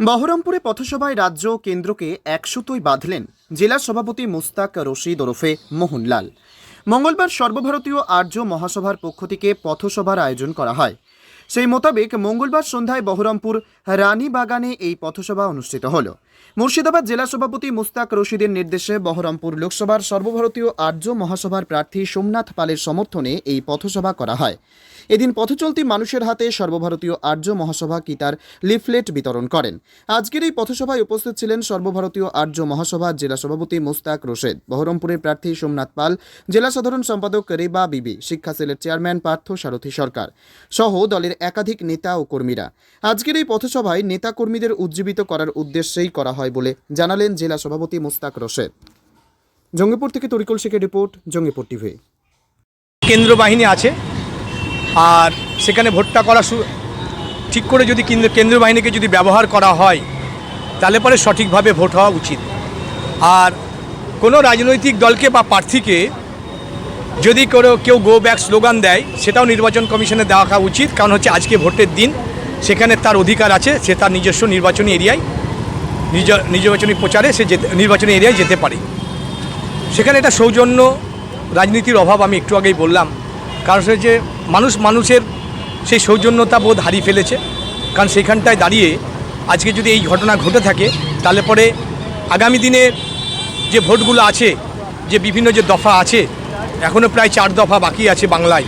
বহরমপুরে পথসভায় রাজ্য ও কেন্দ্রকে একসুতোই বাঁধলেন জেলা সভাপতি মুস্তাক রশিদ ওরফে মোহনলাল। মঙ্গলবার সর্বভারতীয় আর্য মহাসভার পক্ষ থেকে পথসভার আয়োজন করা হয়। সেই মোতাবেক মঙ্গলবার সন্ধ্যায় বহরমপুর রানীবাগানে এই পথসভা অনুষ্ঠিত হল। মুর্শিদাবাদ জেলা সভাপতি মুস্তাক রশিদের নির্দেশে বহরমপুর লোকসভার সর্বভারতীয় আর্য মহাসভার প্রার্থী সোমনাথ পালের সমর্থনে এই পথসভা করা হয়। এদিন পথচলতি মানুষের হাতে সর্বভারতীয় আর্য মহাসভা কি তার লিফলেট বিতরণ করেন। আজকের এই পথসভায় উপস্থিত ছিলেন সর্বভারতীয় আর্য মহাসভার জেলা সভাপতি মুস্তাক রশেদ, বহরমপুরের প্রার্থী সোমনাথ পাল, জেলা সাধারণ সম্পাদক রেবা বিবি, শিক্ষা সেলের চেয়ারম্যান পার্থ সারথী সরকার সহ দলের একাধিক নেতা ও কর্মীরা। আজকের এই পথসভায় নেতা কর্মীদের উজ্জীবিত করার উদ্দেশ্যেই করা হয় বলে জানালেন জেলা সভাপতি মোস্তাক রশেদ। জঙ্গিপুর থেকে তরিকুল শেখের রিপোর্ট, জঙ্গিপুর টিভি। কেন্দ্র বাহিনী আছে, আর সেখানে ভোটটা করা ঠিক করে যদি কেন্দ্র বাহিনীকে যদি ব্যবহার করা হয়, তাহলে পরে সঠিকভাবে ভোট হওয়া উচিত। আর কোনো রাজনৈতিক দলকে বা প্রার্থীকে যদি কোনো কেউ গো ব্যাক স্লোগান দেয়, সেটাও নির্বাচন কমিশনে দেওয়া উচিত, কারণ হচ্ছে আজকে ভোটের দিন, সেখানে তার অধিকার আছে, সে তার নিজস্ব নির্বাচনী এরিয়ায়, নিজ নির্বাচনী প্রচারে সে যেতে নির্বাচনী এরিয়ায় যেতে পারে। সেখানে একটা সৌজন্য, রাজনীতির অভাব আমি একটু আগেই বললাম, কারণ সে যে মানুষ মানুষের সেই সৌজন্যতা বোধ হারিয়ে ফেলেছে, কারণ সেখানটায় দাঁড়িয়ে আজকে যদি এই ঘটনা ঘটে থাকে, তাহলে পরে আগামী দিনে যে ভোটগুলো আছে, যে বিভিন্ন যে দফা আছে এখনও প্রায় চার দফা বাকি আছে বাংলায়।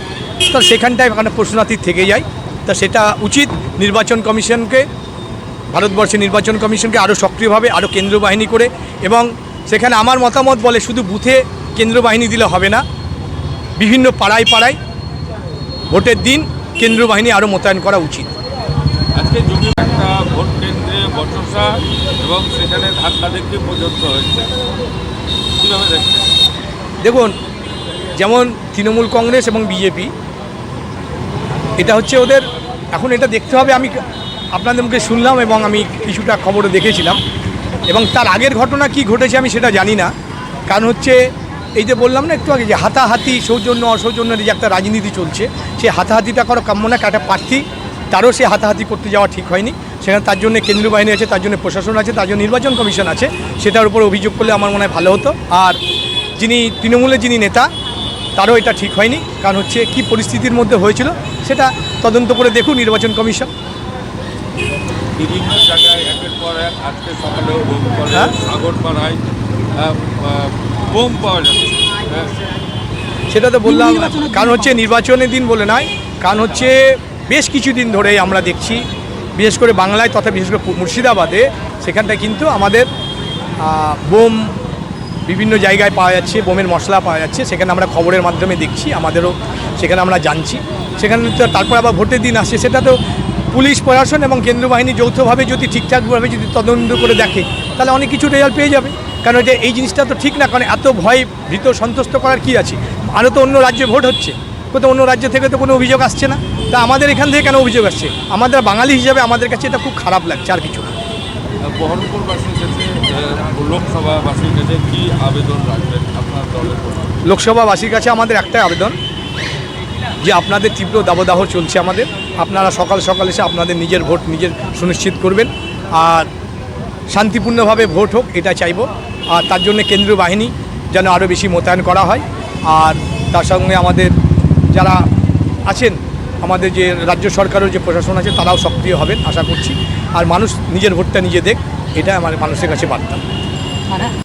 তো সেখানটায় এখানে প্রশ্নাতীত থেকে যায়। তা সেটা উচিত নির্বাচন কমিশনকে ভারতবর্ষের নির্বাচন কমিশনকে আরও সক্রিয়ভাবে আরও কেন্দ্র বাহিনী করে এবং সেখানে আমার মতামত বলে শুধু বুথে কেন্দ্র বাহিনী দিলে হবে না বিভিন্ন পাড়ায় পাড়ায় ভোটের দিন কেন্দ্র বাহিনী আরও মোতায়েন করা উচিত। আজকে যদি একটা ভোট কেন্দ্রে বচসা এবং সেখানে ধাক্কা দেখতে পর্যন্ত হয়েছে কীভাবে দেখছেন? দেখুন যেমন তৃণমূল কংগ্রেস এবং বিজেপি। এটা হচ্ছে ওদের, এখন এটা দেখতে হবে, আমি আপনাদের মুখে শুনলাম এবং আমি কিছুটা খবরে দেখেছিলাম। এবং তার আগের ঘটনা কি ঘটেছে আমি সেটা জানি না। কারণ হচ্ছে, এই যে বললাম না একটু আগে যে হাতাহাতি সৌজন্য অসৌজন্যের যে একটা রাজনীতি চলছে সেই হাতাহাতিটা করা কাম্য না একটা প্রার্থী, তারও সে হাতাহাতি করতে যাওয়া ঠিক হয়নি। সেখানে তার জন্য কেন্দ্রীয় বাহিনী আছে, তার জন্য প্রশাসন আছে, তার জন্য নির্বাচন কমিশন আছে। সেটার উপর অভিযোগ করলে আমার মনে হয় ভালো হতো। আর যিনি, তৃণমূলের যিনি নেতা তারও এটা ঠিক হয়নি। কারণ হচ্ছে কি পরিস্থিতির মধ্যে হয়েছিল সেটা তদন্ত করে দেখুন নির্বাচন কমিশন। বিভিন্ন জায়গায় একের পর এক আজকে সকালেও বোম করে হ্যাঁ? বোম পাওয়া যাচ্ছে। হ্যাঁ। সেটা তো বললাম কারণ হচ্ছে নির্বাচনের দিন বলে নয় কারণ হচ্ছে বেশ কিছুদিন ধরে আমরা দেখছি বিশেষ করে বাংলায় তথা বিশেষ করে মুর্শিদাবাদে সেখানটায় কিন্তু আমাদের বোম বিভিন্ন জায়গায় পাওয়া যাচ্ছে, বোমের মশলা পাওয়া যাচ্ছে। সেখানে আমরা খবরের মাধ্যমে দেখছি, আমাদেরও সেখানে আমরা জানছি। সেখানে তো তারপর আবার ভোটের দিন আসছে সেটা তো পুলিশ, প্রশাসন এবং কেন্দ্র বাহিনী যৌথভাবে যদি ঠিকঠাকভাবে যদি তদন্ত করে দেখে, তাহলে অনেক কিছু রেজাল্ট পেয়ে যাবে। কারণ এটা এই জিনিসটা তো ঠিক না, কারণ এত ভয়, ভীত, সন্তুষ্ট করার কি আছে? আরও তো অন্য রাজ্যে ভোট হচ্ছে। কোথাও অন্য রাজ্য থেকে তো কোনো অভিযোগ আসছে না। তা আমাদের এখান থেকে কেন অভিযোগ আসছে? আমাদের বাঙালি হিসাবে আমাদের কাছে এটা খুব খারাপ লাগছে, আর কিছু না। বহরমপুরবাসীর লোকসভাবাসীর কাছে কি আবেদন রাখবেন আপনার দলের লোকসভাবাসীর কাছে আমাদের একটাই আবেদন, যে আপনাদের তীব্র দাবদাহ চলছে আমাদের। আপনারা সকাল সকাল এসে আপনাদের নিজের ভোট নিজের সুনিশ্চিত করবেন। আর শান্তিপূর্ণভাবে ভোট হোক, এটা চাইব। আর তার জন্য কেন্দ্রীয় বাহিনী যেন আরও বেশি মোতায়েন করা হয়। আর তার সঙ্গে আমাদের যারা আছেন, আমাদের যে রাজ্য সরকারের যে প্রশাসন আছে, তারাও সক্রিয় হবেন, আশা করছি। আর মানুষ নিজের ভোটটা নিজে দেখ। এটা আমার মানুষের কাছে বার্তা।